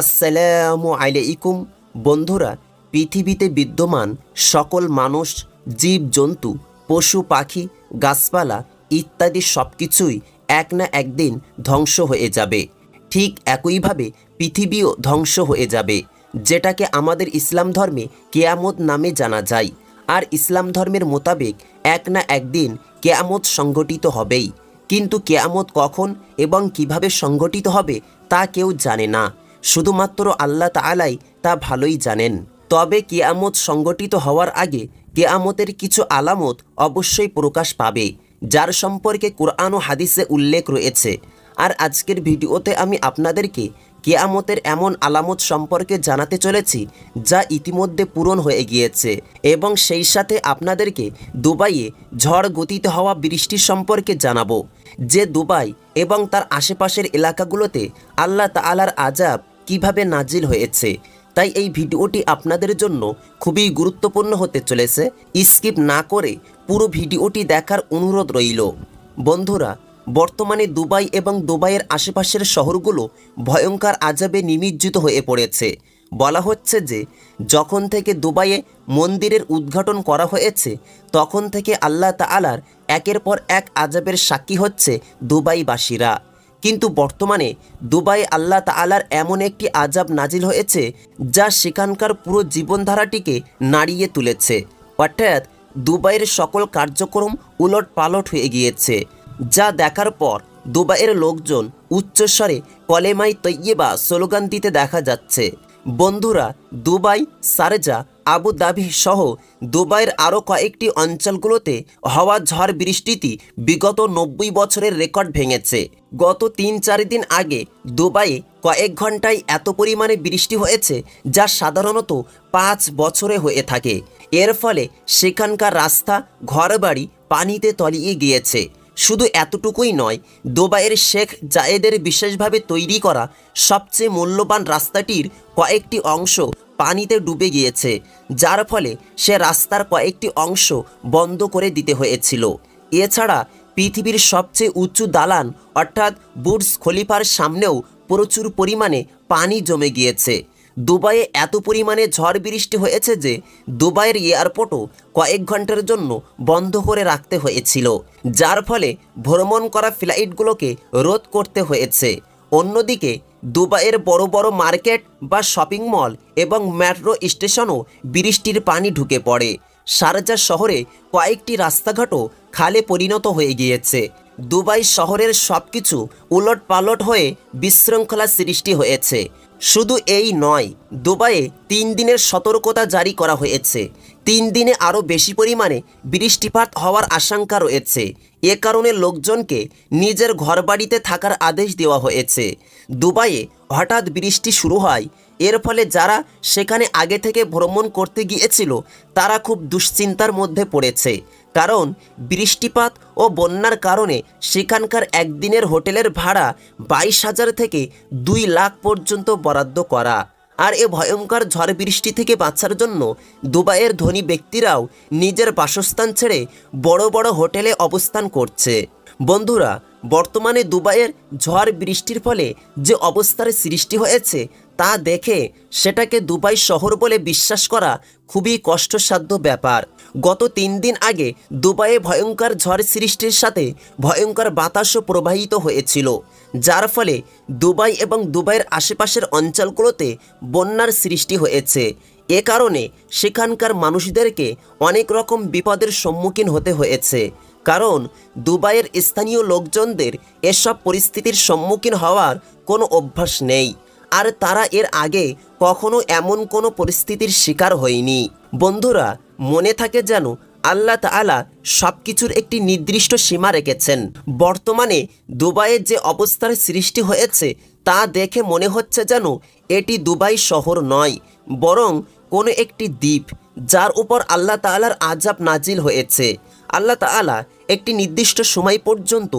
আসসালামু আলাইকুম, বন্ধুরা, পৃথিবীতে বিদ্যমান সকল মানুষ, জীব, জন্তু, পশু, পাখি, গাছপালা ইত্যাদি সব কিছুই এক না একদিন ধ্বংস হয়ে যাবে। ঠিক একইভাবে পৃথিবীও ধ্বংস হয়ে যাবে, যেটাকে আমাদের ইসলাম ধর্মে কেয়ামত নামে জানা যায়। আর ইসলাম ধর্মের মোতাবেক এক না একদিন কেয়ামত সংগঠিত হবেই। কিন্তু কেয়ামত কখন এবং কীভাবে সংগঠিত হবে তা কেউ জানে না। শুধুমাত্র আল্লাহ তাআলাই তা ভালোই জানেন। তবে কেয়ামত সংগঠিত হওয়ার আগে কেয়ামতের কিছু আলামত অবশ্যই প্রকাশ পাবে, যার সম্পর্কে কোরআন ও হাদিসে উল্লেখ রয়েছে। আর আজকের ভিডিওতে আমি আপনাদেরকে কেয়ামতের এমন আলামত সম্পর্কে জানাতে চলেছি, যা ইতিমধ্যে পূরণ হয়ে গিয়েছে এবং সেই সাথে আপনাদেরকে দুবাইয়ে ঝড় গতিতে হওয়া বৃষ্টি সম্পর্কে জানাব। যে দুবাই এবং তার আশেপাশের এলাকাগুলোতে আল্লাহ তাআলার আজাব কীভাবে নাজিল হয়েছে, তাই এই ভিডিওটি আপনাদের জন্য খুবই গুরুত্বপূর্ণ হতে চলেছে। স্কিপ না করে পুরো ভিডিওটি দেখার অনুরোধ রইল। বন্ধুরা, বর্তমানে দুবাই এবং দুবাইয়ের আশেপাশের শহরগুলো ভয়ঙ্কর আজাবে নিমজ্জিত হয়ে পড়েছে। বলা হচ্ছে যে, যখন থেকে দুবাইয়ে মন্দিরের উদ্ঘাটন করা হয়েছে, তখন থেকে আল্লাহ তাআলার একের পর এক আজাবের সাক্ষী হচ্ছে দুবাইবাসীরা। কিন্তু বর্তমানে দুবাই আল্লাহ তালার এমন একটি আজাব নাজিল হয়েছে যা সেখানকার পুরো জীবনধারাটিকে নাড়িয়ে তুলেছে। অর্থাৎ দুবাইয়ের সকল কার্যক্রম উলট পালট হয়ে গিয়েছে, যা দেখার পর দুবাইয়ের লোকজন উচ্চস্বরে কলেমাই তৈয়বা স্লোগান দিতে দেখা যাচ্ছে। বন্ধুরা, দুবাই, সারজা, আবু দাবি সহ দুবাইয়ের আরও কয়েকটি অঞ্চলগুলোতে হওয়া ঝড় বৃষ্টিটি বিগত নব্বই বছরের রেকর্ড ভেঙেছে। গত তিন চার দিন আগে দুবাইয়ে কয়েক ঘন্টায় এত পরিমাণে বৃষ্টি হয়েছে, যা সাধারণত পাঁচ বছরে হয়ে থাকে। এর ফলে সেখানকার রাস্তা, ঘরবাড়ি পানিতে তলিয়ে গিয়েছে। শুধু এতটুকুই নয়, দুবাইয়ের শেখ জায়েদের বিশেষভাবে তৈরি করা সবচেয়ে মূল্যবান রাস্তাটির কয়েকটি অংশ পানিতে ডুবে গিয়েছে, যার ফলে সে রাস্তার কয়েকটি অংশ বন্ধ করে দিতে হয়েছিল। এছাড়া পৃথিবীর সবচেয়ে উঁচু দালান, অর্থাৎ বুর্জ খলিফার সামনেও প্রচুর পরিমাণে পানি জমে গিয়েছে। দুবাইয়ে এত পরিমাণে ঝড় বৃষ্টি হয়েছে যে দুবাইয়ের এয়ারপোর্টও কয়েক ঘণ্টার জন্য বন্ধ করে রাখতে হয়েছিল, যার ফলে ভ্রমণ করা ফ্লাইটগুলোকে রোধ করতে হয়েছে। অন্যদিকে, দুবাইয়ের বড় বড় মার্কেট বা শপিং মল এবং মেট্রো স্টেশনও বৃষ্টির পানি ঢুকে পড়ে। শারজা শহরে কয়েকটি রাস্তাঘাটও খালে পরিণত হয়ে গিয়েছে। দুবাই শহরের সব কিছু উলট পালট হয়ে বিশৃঙ্খলা সৃষ্টি হয়েছে। শুধু এই নয়, দুবাইয়ে তিন দিনের সতর্কতা জারি করা হয়েছে। তিন দিনে আরও বেশি পরিমাণে বৃষ্টিপাত হওয়ার আশঙ্কা রয়েছে। এ কারণে লোকজনকে নিজের ঘরবাড়িতে থাকার আদেশ দেওয়া হয়েছে। দুবাইয়ে হঠাৎ বৃষ্টি শুরু হয়, এর ফলে যারা সেখানে আগে থেকে ভ্রমণ করতে গিয়েছিল, তারা খুব দুশ্চিন্তার মধ্যে পড়েছে। কারণ বৃষ্টিপাত ও বন্যার কারণে সেখানকার একদিনের হোটেলের ভাড়া বাইশ হাজার থেকে দুই লাখ পর্যন্ত বরাদ্দ করা। আর এ ভয়ঙ্কর ঝড় বৃষ্টি থেকে বাঁচার জন্য দুবাইয়ের ধনী ব্যক্তিরাও নিজের বাসস্থান ছেড়ে বড় বড় হোটেলে অবস্থান করছে। বন্ধুরা, বর্তমানে দুবাইয়ের ঝড় বৃষ্টির ফলে যে অবস্থার সৃষ্টি হয়েছে তা দেখে সেটাকে দুবাই শহর বলে বিশ্বাস করা খুবই কষ্টসাধ্য ব্যাপার। গত তিন দিন আগে দুবাইয়ে ভয়ঙ্কর ঝড় সৃষ্টির সাথে ভয়ঙ্কর বাতাসও প্রবাহিত হয়েছিল, যার ফলে দুবাই এবং দুবাইয়ের আশেপাশের অঞ্চলগুলোতে বন্যার সৃষ্টি হয়েছে। এ কারণে সেখানকার মানুষদেরকে অনেক রকম বিপদের সম্মুখীন হতে হয়েছে, কারণ দুবাইয়ের স্থানীয় লোকজনদের এসব পরিস্থিতির সম্মুখীন হওয়ার কোনো অভ্যাস নেই। আর তারা এর আগে কখনো এমন কোনো পরিস্থিতির শিকার হয়নি। বন্ধুরা, মনে থাকে যেন আল্লাহ তাআলা সব কিছুর একটি নির্দিষ্ট সীমা রেখেছেন। বর্তমানে দুবাইয়ের যে অবস্থার সৃষ্টি হয়েছে, তা দেখে মনে হচ্ছে যেন এটি দুবাই শহর নয়, বরং কোনো একটি দ্বীপ, যার উপর আল্লাহ তাআলার আজাব নাজিল হয়েছে। আল্লাহ তাআলা একটি নির্দিষ্ট সময় পর্যন্ত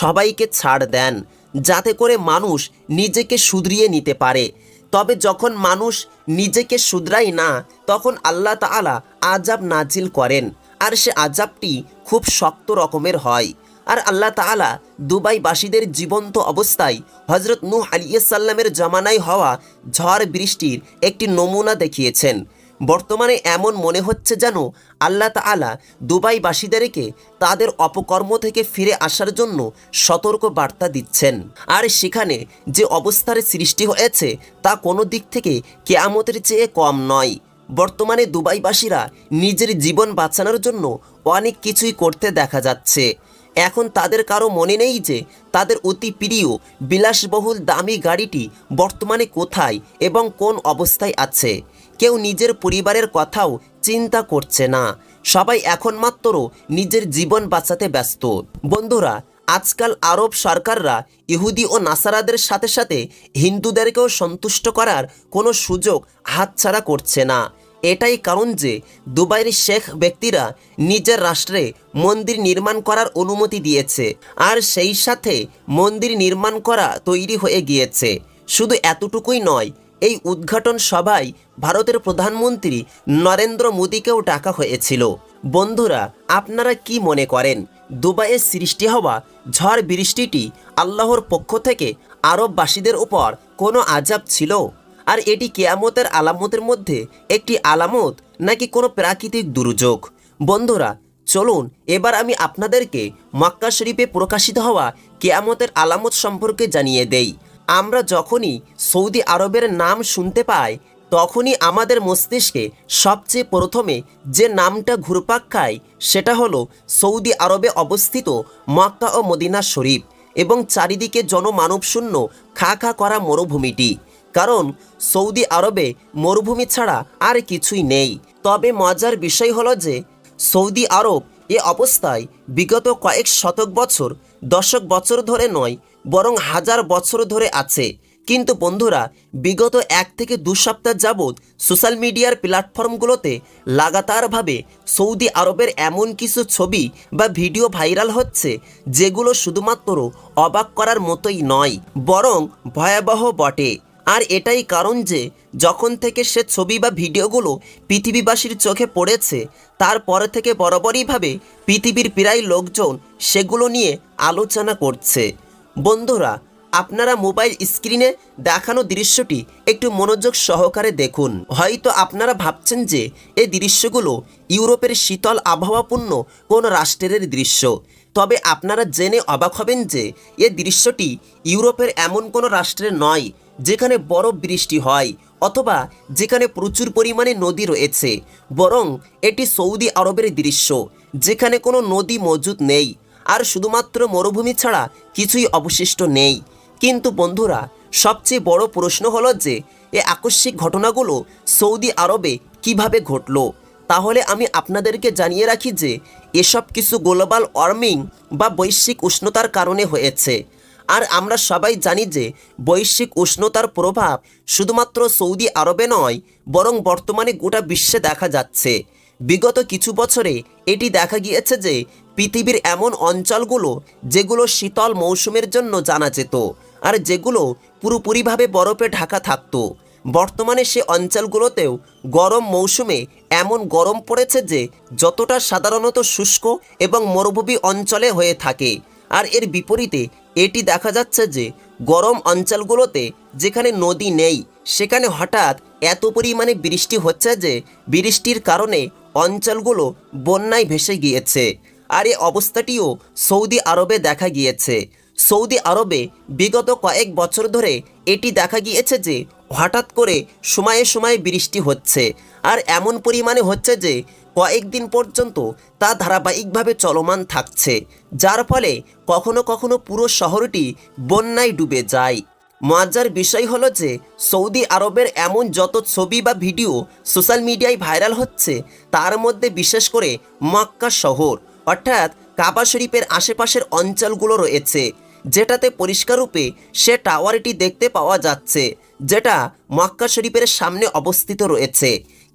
সবাইকে ছাড় দেন। যাতে করে মানুষ নিজেকে শুধরিয়ে নিতে পারে। তবে যখন মানুষ নিজেকে শুধরায় না, তখন আল্লাহ তাআলা আজাব নাজিল করেন। আর সে আজাবটি খুব শক্ত রকমের হয়। আর আল্লাহ তাআলা দুবাইবাসীদের জীবন্ত অবস্থায় হজরত নূহ আলিয়াল্লামের জামানায় হওয়া ঝড় বৃষ্টির একটি নমুনা দেখিয়েছেন। বর্তমানে এমন মনে হচ্ছে যেন আল্লাহ তাআলা দুবাইবাসীদেরকে তাদের অপকর্ম থেকে ফিরে আসার জন্য সতর্ক বার্তা দিচ্ছেন। আর সেখানে যে অবস্থার সৃষ্টি হয়েছে তা কোনো দিক থেকে কেয়ামতের চেয়ে কম নয়। বর্তমানে দুবাইবাসীরা নিজের জীবন বাঁচানোর জন্য অনেক কিছুই করতে দেখা যাচ্ছে। এখন তাদের কারও মনে নেই যে তাদের অতি প্রিয় বিলাসবহুল দামি গাড়িটি বর্তমানে কোথায় এবং কোন অবস্থায় আছে। কেউ নিজের পরিবারের কথাও চিন্তা করছে না। সবাই এখন মাত্র নিজের জীবন বাঁচাতে ব্যস্ত। বন্ধুরা, আজকাল আরব সরকাররা ইহুদি ও নাসারাদের সাথে সাথে হিন্দুদেরকেও সন্তুষ্ট করার কোনো সুযোগ হাতছাড়া করছে না। এটাই কারণ যে দুবাইয়ের শেখ ব্যক্তিরা নিজের রাষ্ট্রে মন্দির নির্মাণ করার অনুমতি দিয়েছে আর সেই সাথে মন্দির নির্মাণ করা তৈরি হয়ে গিয়েছে। শুধু এতটুকুই নয় এই উদ্ঘাটন সভায় ভারতের প্রধানমন্ত্রী নরেন্দ্র মোদীকেও ডাকা হয়েছিল। বন্ধুরা, আপনারা কি মনে করেন? দুবাইয়ে সৃষ্টি হওয়া ঝড় বৃষ্টিটি আল্লাহর পক্ষ থেকে আরববাসীদের উপর কোনো আজাব ছিল? আর এটি কেয়ামতের আলামতের মধ্যে একটি আলামত নাকি কোনো প্রাকৃতিক দুর্যোগ? বন্ধুরা, চলুন, এবার আমি আপনাদেরকে মক্কা শরীফে প্রকাশিত হওয়া কেয়ামতের আলামত সম্পর্কে জানিয়ে দেই। আমরা যখনই সৌদি আরবের নাম শুনতে পাই, তখনই আমাদের মস্তিষ্কে সবচেয়ে প্রথমে যে নামটা ঘুরপাক খায়, সেটা হলো সৌদি আরবে অবস্থিত মক্কা ও মদিনা শরীফ এবং চারিদিকে জনমানবশূন্য খা খা করা মরুভূমিটি। কারণ সৌদি আরবে মরুভূমি ছাড়া আর কিছুই নেই। তবে মজার বিষয় হলো যে, সৌদি আরব এ অবস্থায় বিগত কয়েক শতক বছর, দশক বছর ধরে নয় বরং হাজার বছর ধরে আছে। কিন্তু বন্ধুরা, বিগত এক থেকে দু সপ্তাহ যাবৎ সোশ্যাল মিডিয়ার প্ল্যাটফর্মগুলোতে লাগাতারভাবে সৌদি আরবের এমন কিছু ছবি বা ভিডিও ভাইরাল হচ্ছে, যেগুলো শুধুমাত্র অবাক করার মতোই নয়, বরং ভয়াবহ বটে। আর এটাই কারণ যে, যখন থেকে সে ছবি বা ভিডিওগুলো পৃথিবীবাসীর চোখে পড়েছে, তারপর থেকে বরাবরইভাবে পৃথিবীর প্রায় লোকজন সেগুলো নিয়ে আলোচনা করছে। বন্ধুরা, আপনারা মোবাইল স্ক্রিনে দেখানো দৃশ্যটি একটু মনোযোগ সহকারে দেখুন। হয়তো আপনারা ভাবছেন যে এই দৃশ্যগুলো ইউরোপের শীতল আবহাওয়াপূর্ণ কোন রাষ্ট্রের দৃশ্য। তবে আপনারা জেনে অবাক হবেন যে এ দৃশ্যটি ইউরোপের এমন কোনো রাষ্ট্রের নয়, যেখানে বরফ বৃষ্টি হয় অথবা যেখানে প্রচুর পরিমাণে নদী রয়েছে। বরং এটি সৌদি আরবের দৃশ্য, যেখানে কোনো নদী মজুদ নেই। আর শুধুমাত্র মরুভূমি ছাড়া কিছুই অবশিষ্ট নেই। কিন্তু বন্ধুরা, সবচেয়ে বড় প্রশ্ন হলো যে, এ আকস্মিক ঘটনাগুলো সৌদি আরবে কীভাবে ঘটলো? তাহলে আমি আপনাদেরকে জানিয়ে রাখি যে, এসব কিছু গ্লোবাল ওয়ার্মিং বা বৈশ্বিক উষ্ণতার কারণে হয়েছে। আর আমরা সবাই জানি যে, বৈশ্বিক উষ্ণতার প্রভাব শুধুমাত্র সৌদি আরবে নয়, বরং বর্তমানে গোটা বিশ্বে দেখা যাচ্ছে। বিগত কিছু বছরে এটি দেখা গিয়েছে যে পৃথিবীর এমন অঞ্চলগুলো যেগুলো শীতল মৌসুমের জন্য জানা যেত আর যেগুলো পুরোপুরিভাবে বরফে ঢাকা থাকতো। বর্তমানে সে অঞ্চলগুলোতেও গরম মৌসুমে এমন গরম পড়েছে যে যতটা সাধারণত শুষ্ক এবং মরুভূমি অঞ্চলে হয়ে থাকে। আর এর বিপরীতে এটি দেখা যাচ্ছে যে গরম অঞ্চলগুলোতে যেখানে নদী নেই, সেখানে হঠাৎ এত পরিমাণে বৃষ্টি হচ্ছে যে বৃষ্টির কারণে অঞ্চলগুলো বন্যায় ভেসে গিয়েছে। আর এ অবস্থাটিও সৌদি আরবে দেখা গিয়েছে। সৌদি আরবে বিগত কয়েক বছর ধরে এটি দেখা গিয়েছে যে হঠাৎ করে সময়ে সময়ে বৃষ্টি হচ্ছে। আর এমন পরিমাণে হচ্ছে যে কয়েকদিন পর্যন্ত তা ধারাবাহিকভাবে চলমান থাকছে, যার ফলে কখনো কখনো পুরো শহরটি বন্যায় ডুবে যায়। মজার বিষয় হলো যে সৌদি আরবের এমন যত ছবি বা ভিডিও সোশ্যাল মিডিয়ায় ভাইরাল হচ্ছে, তার মধ্যে বিশেষ করে মক্কা শহর, অর্থাৎ কাবা শরীফের আশেপাশের অঞ্চলগুলো রয়েছে, যেটাতে পরিষ্কার রূপে সে টাওয়ারটি দেখতে পাওয়া যাচ্ছে, যেটা মক্কা শরীফের সামনে অবস্থিত রয়েছে।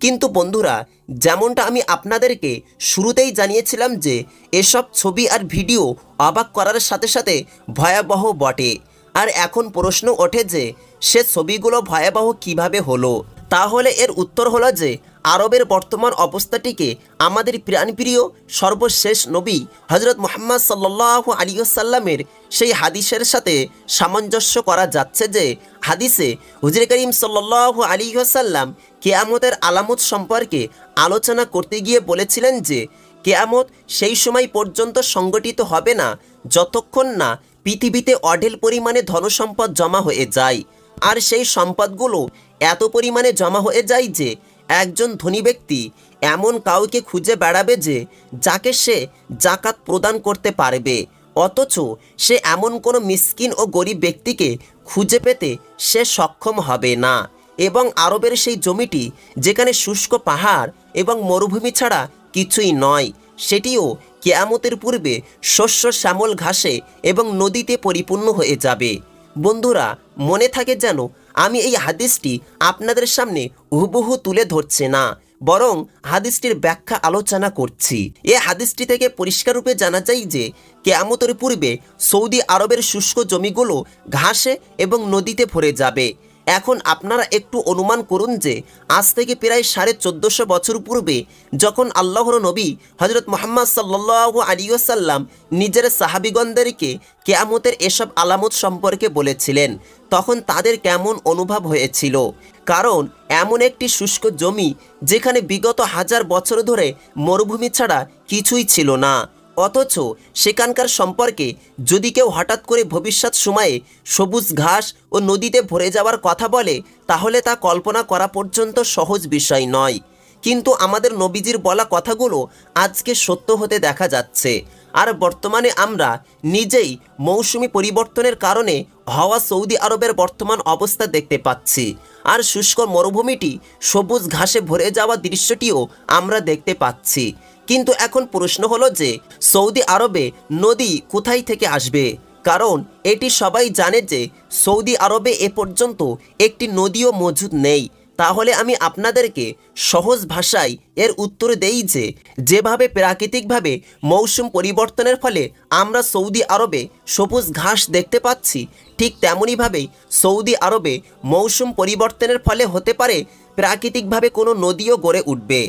কিন্তু বন্ধুরা, যেমনটা আমি আপনাদেরকে শুরুতেই জানিয়েছিলাম যে, এসব ছবি আর ভিডিও অবাক করার সাথে সাথে ভয়াবহ বটে। আর এখন প্রশ্ন ওঠে যে, সে ছবিগুলো ভয়াবহ কীভাবে হলো? তাহলে এর উত্তর হলো যে আরবের বর্তমান অবস্থাটিকে আমাদের প্রাণপ্রিয় সর্বশেষ নবী হজরত মোহাম্মদ সাল্লাহ আলিয়াল্লামের সেই হাদিসের সাথে সামঞ্জস্য করা যাচ্ছে যে হাদিসে হুজুর করিম সাল্লাহ আলিহাসাল্লাম কেয়ামতের আলামত সম্পর্কে আলোচনা করতে গিয়ে বলেছিলেন যে কেয়ামত সেই সময় পর্যন্ত সংগঠিত হবে না যতক্ষণ না পৃথিবীতে অঢেল পরিমাণে ধনসম্পদ জমা হয়ে যায়। আর সেই সম্পদগুলো এত পরিমাণে জমা হয়ে যায় যে একজন ধনী ব্যক্তি এমন কাউকে খুঁজে বেড়াবে যে যাকে সে জাকাত প্রদান করতে পারবে। অথচ সে এমন কোনো মিসকিন ও গরিব ব্যক্তিকে খুঁজে পেতে সে সক্ষম হবে না। এবং আরবের সেই জমিটি যেখানে শুষ্ক পাহাড় এবং মরুভূমি ছাড়া কিছুই নয়, সেটিও কেয়ামতের পূর্বে শস্য, শ্যামল ঘাসে এবং নদীতে পরিপূর্ণ হয়ে যাবে। বন্ধুরা, মনে থাকে যেন আমি এই হাদিসটি আপনাদের সামনে হুবহু তুলে ধরছে না, বরং হাদিসটির ব্যাখ্যা আলোচনা করছি। এ হাদিসটি থেকে পরিষ্কার রূপে জানা যায় যে, কেয়ামতের পূর্বে সৌদি আরবের শুষ্ক জমিগুলো ঘাসে এবং নদীতে ভরে যাবে। এখন আপনারা একটু অনুমান করুন যে, আজ থেকে প্রায় সাড়ে চোদ্দোশো বছর পূর্বে যখন আল্লাহর নবী হজরত মোহাম্মদ সাল্লাহ আলিয়াল্লাম নিজের সাহাবিগণদেরকে কেয়ামতের এসব আলামত সম্পর্কে বলেছিলেন, তখন তাদের কেমন অনুভব হয়েছিল? কারণ এমন একটি শুষ্ক জমি যেখানে বিগত হাজার বছর ধরে মরুভূমি ছাড়া কিছুই ছিল না। অথচ সেখানকার সম্পর্কে যদি কেউ হঠাৎ করে ভবিষ্যৎ সময়ে সবুজ ঘাস ও নদীতে ভরে যাওয়ার কথা বলে, তাহলে তা কল্পনা করা পর্যন্ত সহজ বিষয় নয়। কিন্তু আমাদের নবীজির বলা কথাগুলো আজকে সত্য হতে দেখা যাচ্ছে। আর বর্তমানে আমরা নিজেই মৌসুমি পরিবর্তনের কারণে হওয়া সৌদি আরবের বর্তমান অবস্থা দেখতে পাচ্ছি। আর শুষ্ক মরুভূমিটি সবুজ ঘাসে ভরে যাওয়া দৃশ্যটিও আমরা দেখতে পাচ্ছি। কিন্তু এখন প্রশ্ন হলো যে সৌদি আরবে নদী কোথায় থেকে আসবে? কারণ এটি সবাই জানে যে সৌদি আরবে এ পর্যন্ত একটি নদীও মজুদ নেই। তাহলে আমি আপনাদেরকে সহজ ভাষায় এর উত্তর দেই যে যেভাবে প্রাকৃতিকভাবে মৌসুম পরিবর্তনের ফলে আমরা সৌদি আরবে সবুজ ঘাস দেখতে পাচ্ছি, ঠিক তেমনইভাবেই সৌদি আরবে মৌসুম পরিবর্তনের ফলে হতে পারে প্রাকৃতিকভাবে কোনো নদীও গড়ে উঠবে।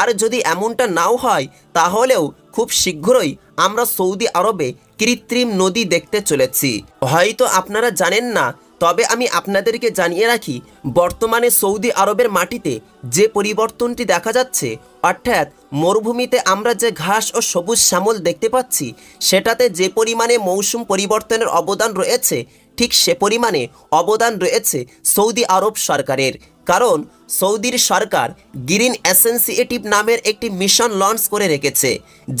আর যদি এমনটা নাও হয়, তাহলেও খুব শীঘ্রই আমরা সৌদি আরবে কৃত্রিম নদী দেখতে চলেছি। হয়তো আপনারা জানেন না, তবে আমি আপনাদেরকে জানিয়ে রাখি, বর্তমানে সৌদি আরবের মাটিতে যে পরিবর্তনটি দেখা যাচ্ছে, অর্থাৎ মরুভূমিতে আমরা যে ঘাস ও সবুজ শ্যামল দেখতে পাচ্ছি, সেটাতে যে পরিমাণে মৌসুম পরিবর্তনের অবদান রয়েছে ঠিক সে পরিমাণে অবদান রয়েছে সৌদি আরব সরকারের। কারণ সৌদির সরকার গ্রিন অ্যাসেন্সিয়েটিভ নামের একটি মিশন লঞ্চ করে রেখেছে,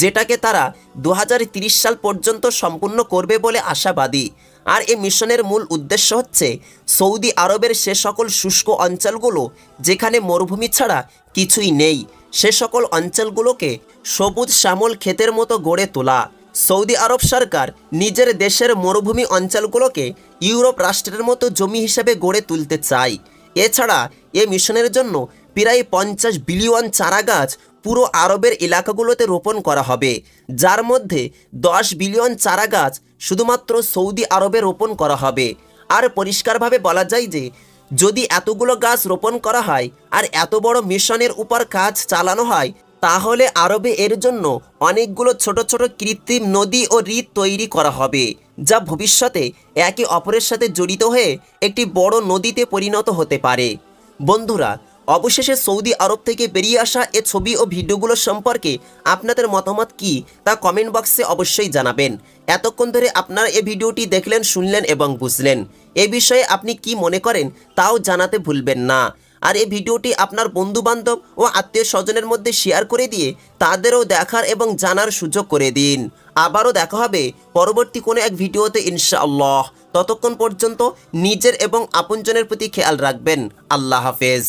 যেটাকে তারা দু সাল পর্যন্ত সম্পূর্ণ করবে বলে আশাবাদী। আর এই মিশনের মূল উদ্দেশ্য হচ্ছে সৌদি আরবের সে সকল শুষ্ক অঞ্চলগুলো, যেখানে মরুভূমি ছাড়া কিছুই নেই। সে সকল অঞ্চলগুলোকে সবুজ শ্যামল ক্ষেতের মতো গড়ে তোলা। সৌদি আরব সরকার নিজের দেশের মরুভূমি অঞ্চলগুলোকে ইউরোপ রাষ্ট্রের মতো জমি হিসেবে গড়ে তুলতে চায়। এছাড়া এ মিশনের জন্য প্রায় পঞ্চাশ বিলিয়ন চারা গাছ পুরো আরবের এলাকাগুলোতে রোপণ করা হবে। যার মধ্যে দশ বিলিয়ন চারা গাছ শুধুমাত্র সৌদি আরবে রোপণ করা হবে। আর পরিষ্কারভাবে বলা যায় যে, যদি এতগুলো গাছ রোপণ করা হয় আর এত বড় মিশনের উপর কাজ চালানো হয় তাহলে আরবে এর জন্য অনেকগুলো ছোট ছোট কৃত্রিম নদী ও হ্রদ তৈরি করা হবে, যা ভবিষ্যতে একে অপরের সাথে জড়িত হয়ে একটি বড় নদীতে পরিণত হতে পারে। বন্ধুরা, অবশেষে সৌদি আরব থেকে বেরিয়ে আসা এ ছবি ও ভিডিওগুলো সম্পর্কে আপনাদের মতামত কি, তা কমেন্ট বক্সে অবশ্যই জানাবেন। এতক্ষণ ধরে আপনারা এ ভিডিওটি দেখলেন, শুনলেন এবং বুঝলেন। এ বিষয়ে আপনি কি মনে করেন, তাও জানাতে ভুলবেন না। আর এই ভিডিওটি আপনার বন্ধুবান্ধব ও আত্মীয় স্বজনের মধ্যে শেয়ার করে দিয়ে তাদেরও দেখার এবং জানার সুযোগ করে দিন। আবারও দেখা হবে পরবর্তী কোনো এক ভিডিওতে ইনশাআল্লাহ। ততক্ষণ পর্যন্ত নিজের এবং আপনজনের প্রতি খেয়াল রাখবেন। আল্লাহ হাফেজ।